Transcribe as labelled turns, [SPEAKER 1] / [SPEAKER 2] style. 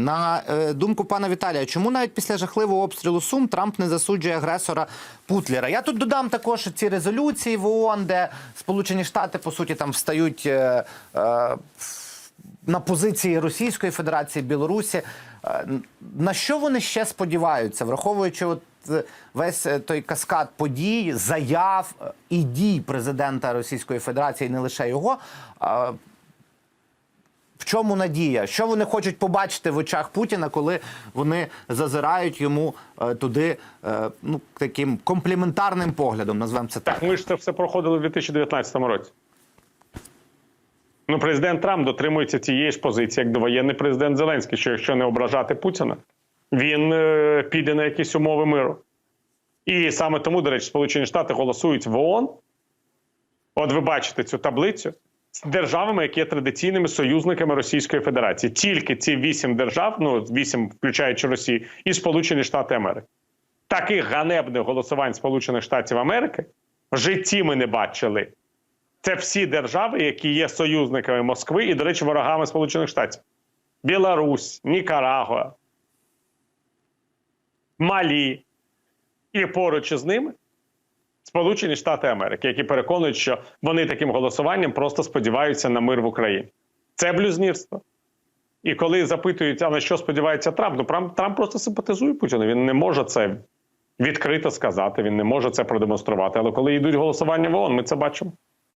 [SPEAKER 1] На е, думку пана Віталія, чому навіть після жахливого обстрілу Сум Трамп не засуджує агресора Путлера? Я тут додам також ці резолюції в ООН, де Сполучені Штати по суті там встають е, е, на позиції Російської Федерації, Білорусі. Е, На що вони ще сподіваються, враховуючи от е, весь е, той каскад подій, заяв і дій президента Російської Федерації, не лише його. е, чому надія? Що вони хочуть побачити в очах Путіна, коли вони зазирають йому е, туди е, ну таким компліментарним поглядом, назвемо це так.
[SPEAKER 2] Так, ми ж це все проходили в 2019 році. Ну, президент Трамп дотримується цієї ж позиції, як довоєнний президент Зеленський, що якщо не ображати Путіна, він е, піде на якісь умови миру. І саме тому, до речі, Сполучені Штати голосують в ООН. От ви бачите цю таблицю державами, які є традиційними союзниками Російської Федерації. Тільки ці вісім держав, ну вісім, включаючи Росію, і Сполучені Штати Америки. Таких ганебних голосувань Сполучених Штатів Америки в житті ми не бачили. Це всі держави, які є союзниками Москви і, до речі, ворогами Сполучених Штатів: Білорусь, Нікарагуа, Малі. І поруч із ними Сполучені Штати Америки, які переконують, що вони таким голосуванням просто сподіваються на мир в Україні. Це блюзнірство. І коли запитують, а на що сподівається Трамп, ну Трамп, просто симпатизує Путіну. Він не може це відкрито сказати, він не може це продемонструвати. Але коли йдуть голосування в ООН, ми це бачимо.